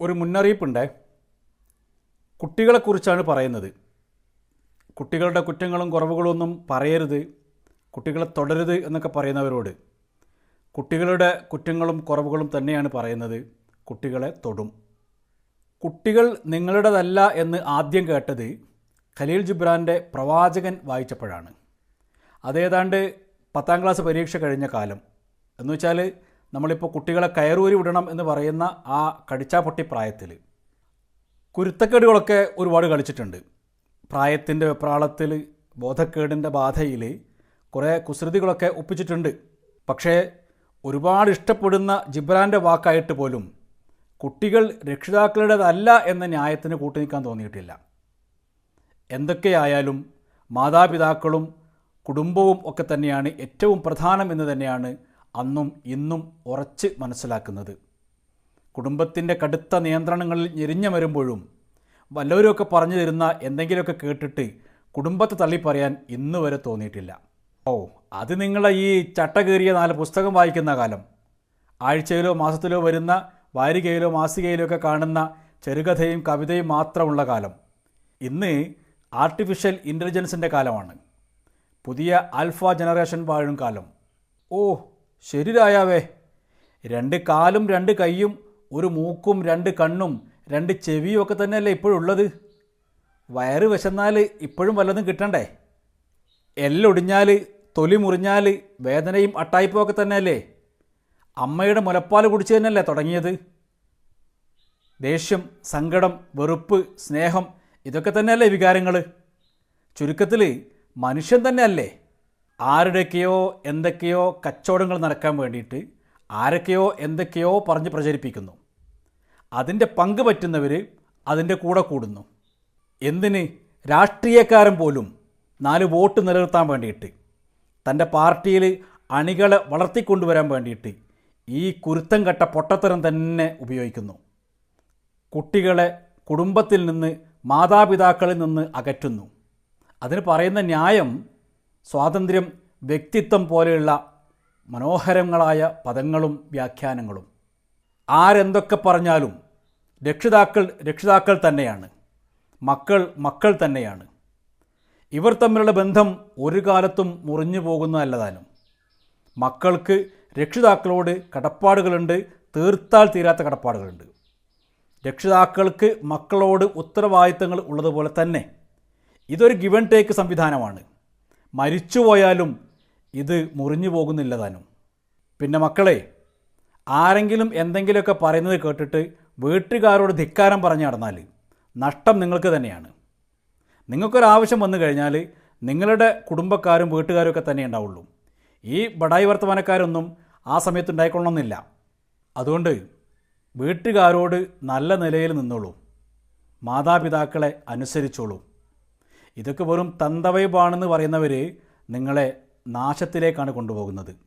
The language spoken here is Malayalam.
ഒരു മുന്നറിയിപ്പുണ്ട്. കുട്ടികളെക്കുറിച്ചാണ് പറയുന്നത്. കുട്ടികളുടെ കുറ്റങ്ങളും കുറവുകളും ഒന്നും പറയരുത്. കുട്ടികളെ തുടരുത് എന്നൊക്കെ പറയുന്നവരോട്. കുട്ടികളുടെ കുറ്റങ്ങളും കുറവുകളും തന്നെയാണ് പറയുന്നത്. കുട്ടികളെ തൊടും. കുട്ടികൾ നിങ്ങളുടേതല്ല എന്ന് ആദ്യം കേട്ടത് ഖലീൽ ജുബ്രാന്റെ പ്രവാചകൻ വായിച്ചപ്പോഴാണ്. അതേതാണ്ട് പത്താം ക്ലാസ് പരീക്ഷ കഴിഞ്ഞ കാലം. എന്ന് വെച്ചാൽ നമ്മളിപ്പോൾ കുട്ടികളെ കയറൂരി വിടണം എന്ന് പറയുന്ന ആ കടിച്ചാപ്പൊട്ടി പ്രായത്തിൽ കുരുത്തക്കേടുകളൊക്കെ ഒരുപാട് കളിച്ചിട്ടുണ്ട്. പ്രായത്തിന്റെ വെപ്രാളത്തിൽ ബോധക്കേടിന്റെ ബാധയിൽ കുറേ കുസൃതികളൊക്കെ ഒപ്പിച്ചിട്ടുണ്ട്. പക്ഷേ ഒരുപാട് ഇഷ്ടപ്പെടുന്ന ജിബ്രാന്റെ വാക്കായിട്ട് പോലും കുട്ടികൾ രക്ഷിതാക്കളുടേതല്ല എന്ന ന്യായത്തിന് കൂട്ടുനിൽക്കാൻ തോന്നിയിട്ടില്ല. എന്തൊക്കെയായാലും മാതാപിതാക്കളും കുടുംബവും ഒക്കെ തന്നെയാണ് ഏറ്റവും പ്രധാനം എന്ന് തന്നെയാണ് അന്നും ഇന്നും ഉറച്ച് മനസ്സിലാക്കുന്നത്. കുടുംബത്തിന്റെ കടുത്ത നിയന്ത്രണങ്ങളിൽ ഞെരിഞ്ഞ വരുമ്പോഴും വല്ലവരുമൊക്കെ പറഞ്ഞു തരുന്ന എന്തെങ്കിലുമൊക്കെ കേട്ടിട്ട് കുടുംബത്തെ തള്ളി പറയാൻ ഇന്ന് വരെ തോന്നിയിട്ടില്ല. ഓ അത് നിങ്ങളെ ഈ ചട്ട കയറിയ നാല് പുസ്തകം വായിക്കുന്ന കാലം. ആഴ്ചയിലോ മാസത്തിലോ വരുന്ന വാരികയിലോ മാസികയിലോ ഒക്കെ കാണുന്ന ചെറുകഥയും കവിതയും മാത്രമുള്ള കാലം. ഇന്ന് ആർട്ടിഫിഷ്യൽ ഇന്റലിജൻസിന്റെ കാലമാണ്. പുതിയ ആൽഫ ജനറേഷൻ വാഴും കാലം. ഓ ശരി രായാവേ രണ്ട് കാലും രണ്ട് കൈയും ഒരു മൂക്കും രണ്ട് കണ്ണും രണ്ട് ചെവിയും ഒക്കെ തന്നെയല്ലേ ഇപ്പോഴുള്ളത്? വയറ് വിശന്നാൽ ഇപ്പോഴും വല്ലതും കിട്ടണ്ടേ? എല്ലൊടിഞ്ഞാൽ തൊലി മുറിഞ്ഞാൽ വേദനയും അട്ടായ്പും ഒക്കെ തന്നെയല്ലേ? അമ്മയുടെ മുലപ്പാൽ കുടിച്ച് തന്നെയല്ലേ തുടങ്ങിയത്? ദേഷ്യം സങ്കടം വെറുപ്പ് സ്നേഹം ഇതൊക്കെ തന്നെയല്ലേ വികാരങ്ങൾ ചുരുക്കത്തിൽ മനുഷ്യൻ തന്നെയല്ലേ? ആരുടെയൊക്കെയോ എന്തൊക്കെയോ കച്ചവടങ്ങൾ നടക്കാൻ വേണ്ടിയിട്ട് ആരൊക്കെയോ എന്തൊക്കെയോ പറഞ്ഞ് പ്രചരിപ്പിക്കുന്നു. അതിന്റെ പങ്ക് പറ്റുന്നവർ അതിന്റെ കൂടെ കൂടുന്നു. എന്തിന് രാഷ്ട്രീയക്കാരൻ പോലും നാല് വോട്ട് നിലനിർത്താൻ വേണ്ടിയിട്ട് തന്റെ പാർട്ടിയിൽ അണികളെ വളർത്തിക്കൊണ്ടുവരാൻ വേണ്ടിയിട്ട് ഈ കുരുത്തം കെട്ട പൊട്ടത്തരം തന്നെ ഉപയോഗിക്കുന്നു. കുട്ടികളെ കുടുംബത്തിൽ നിന്ന് മാതാപിതാക്കളിൽ നിന്ന് അകറ്റുന്നു. അതിന് പറയുന്ന ന്യായം സ്വാതന്ത്ര്യം വ്യക്തിത്വം പോലെയുള്ള മനോഹരങ്ങളായ പദങ്ങളും വ്യാഖ്യാനങ്ങളും. ആരെന്തൊക്കെ പറഞ്ഞാലും രക്ഷിതാക്കൾ രക്ഷിതാക്കൾ തന്നെയാണ്. മക്കൾ മക്കൾ തന്നെയാണ്. ഇവർ തമ്മിലുള്ള ബന്ധം ഒരു കാലത്തും മുറിഞ്ഞു പോകുന്നതല്ലതാനും മക്കൾക്ക് രക്ഷിതാക്കളോട് കടപ്പാടുകളുണ്ട് തീർത്താൽ തീരാത്ത കടപ്പാടുകളുണ്ട്. രക്ഷിതാക്കൾക്ക് മക്കളോട് ഉത്തരവാദിത്തങ്ങൾ ഉള്ളതുപോലെ തന്നെ ഇതൊരു ഗിവൻ ടേക്ക് സംവിധാനമാണ്. മരിച്ചുപോയാലും ഇത് മുറിഞ്ഞു പോകുന്നില്ല താനും. പിന്നെ മക്കളെ ആരെങ്കിലും എന്തെങ്കിലുമൊക്കെ പറയുന്നത് കേട്ടിട്ട് വീട്ടുകാരോട് ധിക്കാരം പറഞ്ഞു നടന്നാൽ നഷ്ടം നിങ്ങൾക്ക് തന്നെയാണ്. നിങ്ങൾക്കൊരാവശ്യം വന്നു കഴിഞ്ഞാൽ നിങ്ങളുടെ കുടുംബക്കാരും വീട്ടുകാരും ഒക്കെ തന്നെ ഉണ്ടാവുള്ളൂ. ഈ ബടായി വർത്തമാനക്കാരൊന്നും ആ സമയത്ത് ഉണ്ടായിക്കൊള്ളണമെന്നില്ല. അതുകൊണ്ട് വീട്ടുകാരോട് നല്ല നിലയിൽ നിന്നോളൂ. മാതാപിതാക്കളെ അനുസരിച്ചോളൂ. ഇതൊക്കെ വെറും തന്തവൈബാണെന്ന് പറയുന്നവർ നിങ്ങളെ നാശത്തിലേക്കാണ് കൊണ്ടുപോകുന്നത്.